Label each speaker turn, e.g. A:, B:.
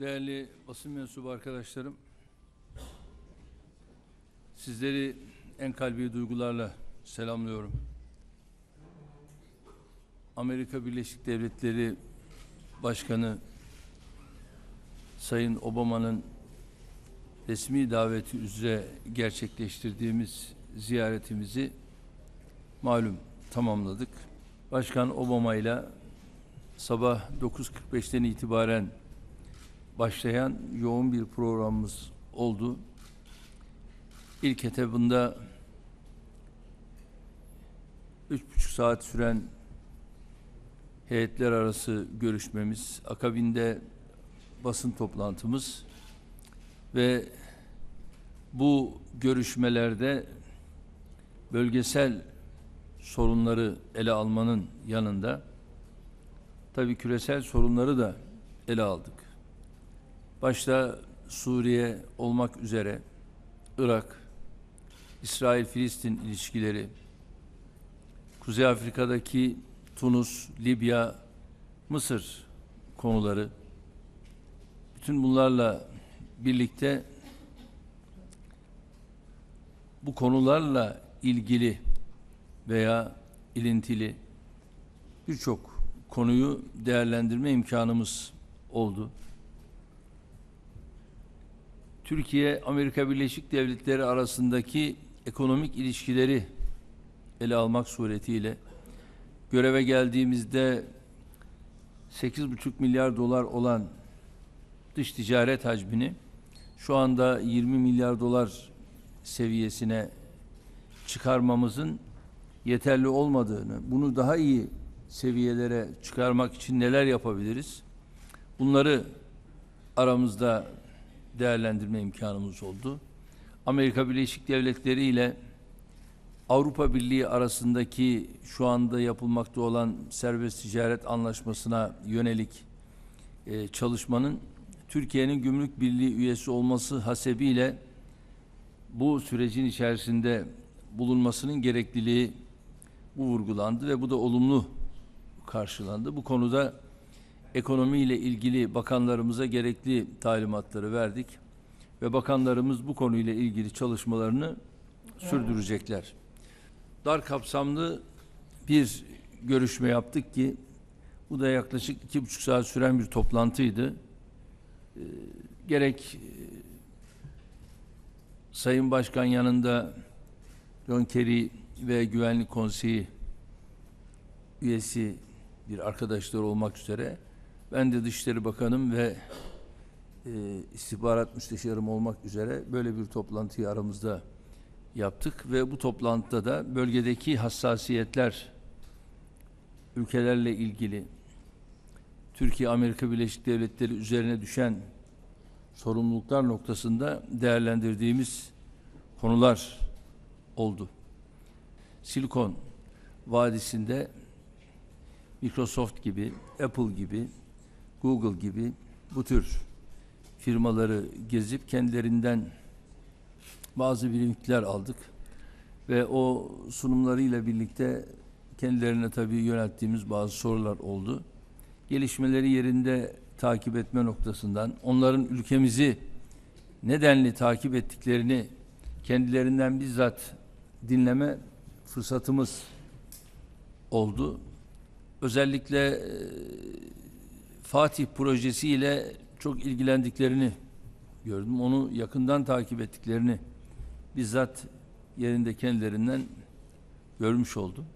A: Değerli basın mensubu arkadaşlarım, sizleri en kalbi duygularla selamlıyorum. Amerika Birleşik Devletleri Başkanı Sayın Obama'nın resmi daveti üzere gerçekleştirdiğimiz ziyaretimizi malum tamamladık. Başkan Obama ile sabah 9.45'ten itibaren başlayan yoğun bir programımız oldu. İlk etabında üç buçuk saat süren heyetler arası görüşmemiz, akabinde basın toplantımız ve bu görüşmelerde bölgesel sorunları ele almanın yanında tabii küresel sorunları da ele aldık. Başta Suriye olmak üzere Irak, İsrail-Filistin ilişkileri, Kuzey Afrika'daki Tunus, Libya, Mısır konuları bütün bunlarla birlikte bu konularla ilgili veya ilintili birçok konuyu değerlendirme imkanımız oldu. Türkiye Amerika Birleşik Devletleri arasındaki ekonomik ilişkileri ele almak suretiyle göreve geldiğimizde 8,5 milyar dolar olan dış ticaret hacmini şu anda 20 milyar dolar seviyesine çıkarmamızın yeterli olmadığını, bunu daha iyi seviyelere çıkarmak için neler yapabiliriz? Bunları aramızda değerlendirme imkanımız oldu. Amerika Birleşik Devletleri ile Avrupa Birliği arasındaki şu anda yapılmakta olan serbest ticaret anlaşmasına yönelik e, çalışmanın Türkiye'nin gümrük birliği üyesi olması hasebiyle bu sürecin içerisinde bulunmasının gerekliliği bu vurgulandı ve bu da olumlu karşılandı. Bu konuda ekonomiyle ilgili bakanlarımıza gerekli talimatları verdik ve bakanlarımız bu konuyla ilgili çalışmalarını sürdürecekler. Dar kapsamlı bir görüşme yaptık ki bu da yaklaşık iki buçuk saat süren bir toplantıydı. Ee, gerek e, Sayın Başkan yanında John Kerry ve Güvenlik Konseyi üyesi bir arkadaşlar olmak üzere ben de Dışişleri Bakanım ve e, istihbarat müsteşarım olmak üzere böyle bir toplantıyı aramızda yaptık ve bu toplantıda da bölgedeki hassasiyetler ülkelerle ilgili Türkiye Amerika Birleşik Devletleri üzerine düşen sorumluluklar noktasında değerlendirdiğimiz konular oldu. Silikon Vadisi'nde Microsoft gibi, Apple gibi, Google gibi bu tür firmaları gezip kendilerinden bazı birimlikler aldık ve o sunumlarıyla birlikte kendilerine tabii yönelttiğimiz bazı sorular oldu. Gelişmeleri yerinde takip etme noktasından onların ülkemizi nedenli takip ettiklerini kendilerinden bizzat dinleme fırsatımız oldu. Özellikle Fatih projesiyle çok ilgilendiklerini gördüm. Onu yakından takip ettiklerini bizzat yerinde kendilerinden görmüş oldum.